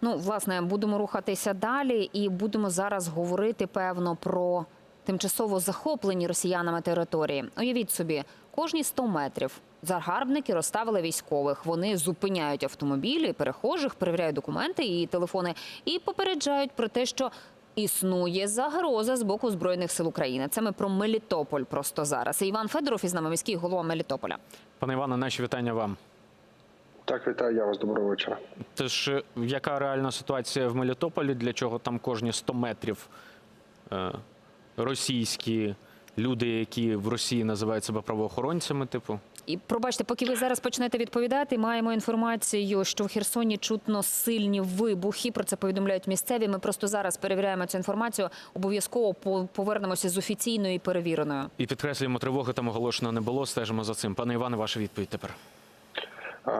Ну, власне, будемо рухатися далі і будемо зараз говорити певно про тимчасово захоплені росіянами території. Уявіть собі, кожні 100 метрів загарбники розставили військових. Вони зупиняють автомобілі, перехожих, перевіряють документи і телефони і попереджають про те, що. Існує загроза з боку збройних сил України. Це ми про Мелітополь просто зараз. Іван Федоров із нами міський голова Мелітополя. Пане Іване, наші вітання вам. Так, вітаю я вас. Доброго вечора. Тож, е, яка реальна ситуація в Мелітополі? Для чого там кожні 100 метрів е, російські люди, які в Росії називають себе правоохоронцями, типу? І пробачте, поки ви зараз почнете відповідати, маємо інформацію, що в Херсоні чутно сильні вибухи. Про це повідомляють місцеві. Ми просто зараз перевіряємо цю інформацію. Обов'язково по- повернемося з офіційною і перевіреною. І підкреслюємо, тривоги там оголошено не було. Стежимо за цим. Пане Іване, ваша відповідь тепер.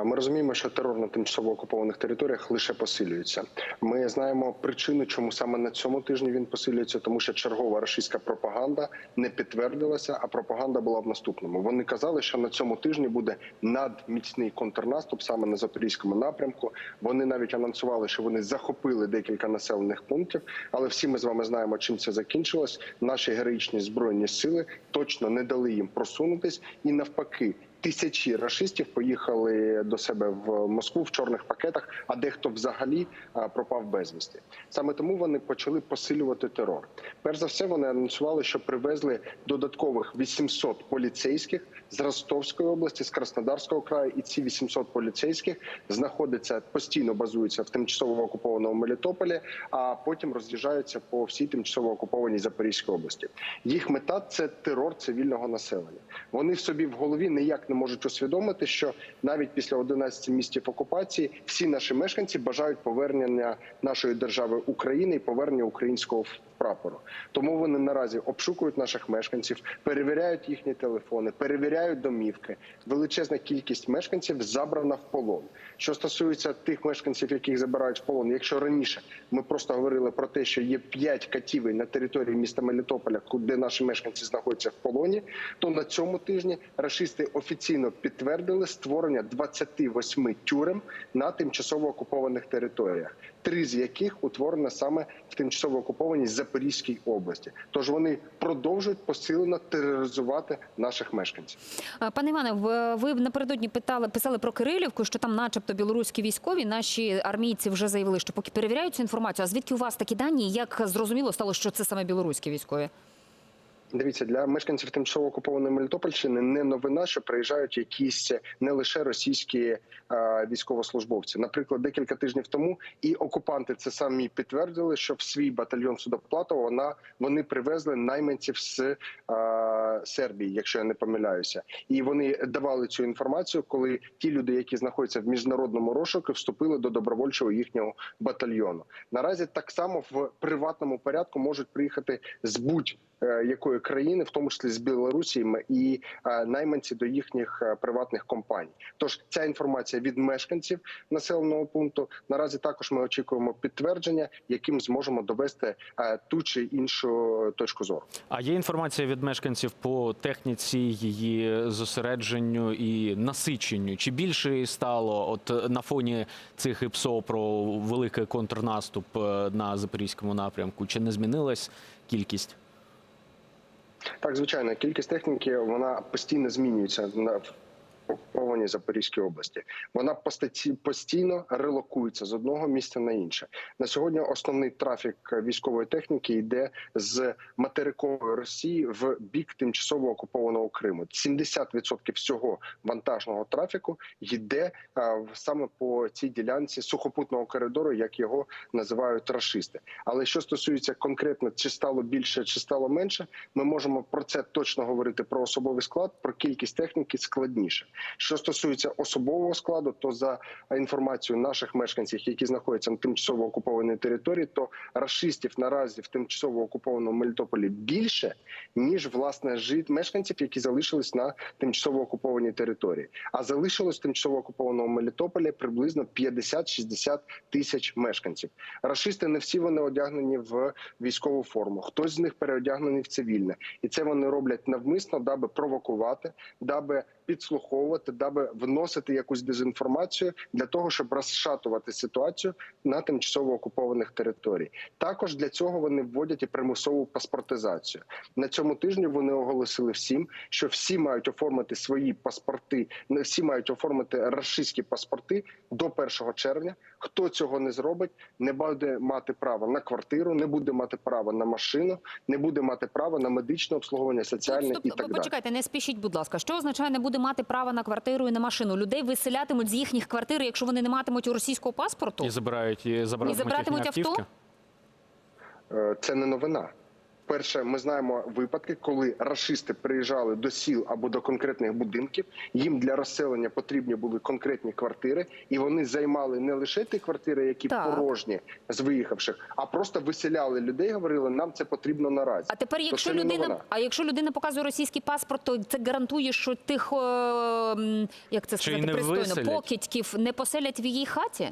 Ми розуміємо, що терор на тимчасово окупованих територіях лише посилюється. Ми знаємо причину, чому саме на цьому тижні він посилюється, тому що чергова російська пропаганда не підтвердилася, а пропаганда була в наступному. Вони казали, що на цьому тижні буде надміцний контрнаступ саме на запорізькому напрямку. Вони навіть анонсували, що вони захопили декілька населених пунктів. Але всі ми з вами знаємо, чим це закінчилось. Наші героїчні збройні сили точно не дали їм просунутись, і навпаки. Тисячі рашистів поїхали до себе в Москву в чорних пакетах, а дехто взагалі пропав безвісти. Саме тому вони почали посилювати терор. Перш за все, вони анонсували, що привезли додаткових 800 поліцейських з Ростовської області, з Краснодарського краю, і ці 800 поліцейських знаходяться постійно базуються в тимчасово окупованому Мелітополі, а потім роз'їжджаються по всій тимчасово окупованій Запорізькій області. Їх мета це терор цивільного населення. Вони в собі в голові ніяк не можуть усвідомити, що навіть після 11 місяців окупації всі наші мешканці бажають повернення нашої держави України і повернення українського прапору. Тому вони наразі обшукують наших мешканців, перевіряють їхні телефони, перевіряють домівки. Величезна кількість мешканців забрана в полон. Що стосується тих мешканців, яких забирають в полон, якщо раніше ми просто говорили про те, що є 5 катівень на території міста Мелітополя, де наші мешканці знаходяться в полоні, то на цьому тижні рашисти офіційно підтвердили створення 28 тюрем на тимчасово окупованих територіях, три з яких утворено саме в тимчасово окупованій Запорізькій області. Тож вони продовжують посилено тероризувати наших мешканців. Е, Пане Іване, ви напередодні питали, писали про Кирилівку, що там, начебто, білоруські військові, наші армійці вже заявили, що поки перевіряють цю інформацію. А звідки у вас такі дані? Як зрозуміло стало, що це саме білоруські військові? Дивіться, для мешканців тимчасово окупованої Мелітопольщини не новина, що приїжджають якісь не лише російські е, військовослужбовці. Наприклад, декілька тижнів тому і окупанти це самі підтвердили, що в свій батальйон Судоплатова вона вони привезли найманців з е, Сербії, якщо я не помиляюся, і вони давали цю інформацію, коли ті люди, які знаходяться в міжнародному розшуку, вступили до добровольчого їхнього батальйону. Наразі так само в приватному порядку можуть приїхати з будь е, країни, в тому числі з Білорусі, і е, найманці до їхніх е, приватних компаній. Тож ця інформація від мешканців населеного пункту. Наразі також ми очікуємо підтвердження, яким зможемо довести е, ту чи іншу точку зору. А є інформація від мешканців по техніці, її зосередженню і насиченню? Чи більше стало от на фоні цих ІПСО про великий контрнаступ е, на запорізькому напрямку? Чи не змінилась кількість? Так, звичайно, кількість техніки вона постійно змінюється окупованій Запорізькій області. Вона постійно релокується з одного місця на інше. На сьогодні основний трафік військової техніки йде з материкової Росії в бік тимчасово окупованого Криму. 70% всього вантажного трафіку йде саме по цій ділянці сухопутного коридору, як його називають рашисти. Але що стосується конкретно, чи стало більше, чи стало менше, ми можемо про це точно говорити про особовий склад, про кількість техніки складніше. Що стосується особового складу, то за інформацією наших мешканців, які знаходяться на тимчасово окупованій території, то рашистів наразі в тимчасово окупованому Мелітополі більше ніж власне жит мешканців, які залишились на тимчасово окупованій території. А залишилось в тимчасово окупованому Мелітополі приблизно 50-60 тисяч мешканців. Рашисти не всі вони одягнені в військову форму. Хтось з них переодягнений в цивільне, і це вони роблять навмисно, даби провокувати, даби підслуховувати. Використовувати, даби вносити якусь дезінформацію для того, щоб розшатувати ситуацію на тимчасово окупованих територіях. Також для цього вони вводять і примусову паспортизацію. На цьому тижні вони оголосили всім, що всі мають оформити свої паспорти, не всі мають оформити рашистські паспорти до 1 червня. Хто цього не зробить, не буде мати права на квартиру, не буде мати права на машину, не буде мати права на медичне обслуговування, соціальне Стоп, і так далі. почекайте, не спішіть, будь ласка. Що означає не буде мати права на квартиру і на машину? Людей виселятимуть з їхніх квартир, якщо вони не матимуть російського паспорту? І забирають і забиратимуть, забиратимуть їхні авто? автівки. авто. Це не новина. Перше, ми знаємо випадки, коли рашисти приїжджали до сіл або до конкретних будинків. Їм для розселення потрібні були конкретні квартири, і вони займали не лише ті квартири, які Так. порожні з виїхавших, а просто виселяли людей. Говорили, нам це потрібно наразі. А тепер, якщо людина, а якщо людина показує російський паспорт, то це гарантує, що тих, е, як це сказати, пристойно, виселять? покидьків не поселять в її хаті?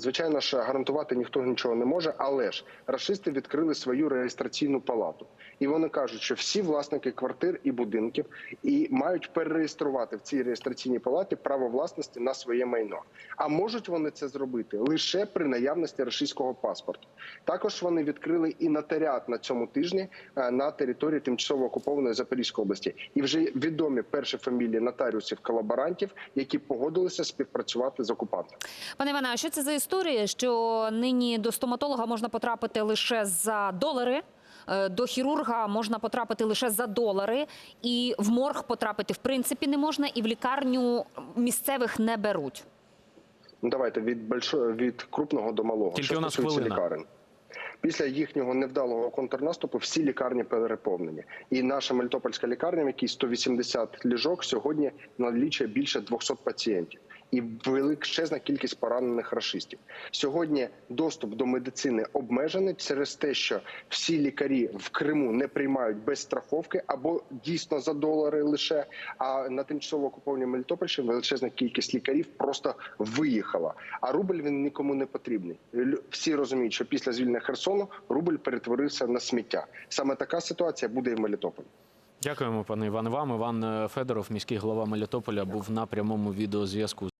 Звичайно ж, гарантувати ніхто нічого не може, але ж рашисти відкрили свою реєстраційну палату, і вони кажуть, що всі власники квартир і будинків і мають перереєструвати в цій реєстраційній палаті право власності на своє майно. А можуть вони це зробити лише при наявності російського паспорту. Також вони відкрили і нотаріат на цьому тижні е, на території тимчасово окупованої Запорізької області, і вже відомі перші фамілії нотаріусів колаборантів, які погодилися співпрацювати з окупантами. Пане Іване, а що це за історія, що нині до стоматолога можна потрапити лише за долари? е, До хірурга можна потрапити лише за долари, і в морг потрапити в принципі не можна, і в лікарню місцевих не беруть. Ну, давайте від большого від крупного до малого. Тільки Що у нас стосується хвилина. лікарень. Після їхнього невдалого контрнаступу всі лікарні переповнені. І наша Мелітопольська лікарня, в якій 180 ліжок, сьогодні налічує більше 200 пацієнтів. І величезна кількість поранених рашистів. Сьогодні доступ до медицини обмежений через те, що всі лікарі в Криму не приймають без страховки або дійсно за долари лише. А на тимчасово окупованій Мелітопольщині величезна кількість лікарів просто виїхала. А рубль він нікому не потрібний. Всі розуміють, що після звільнення Херсону рубль перетворився на сміття. Саме така ситуація буде і в Мелітополі. Дякуємо, пане Іван. Вам Іван е, Федоров, міський голова Мелітополя, був на прямому відеозв'язку.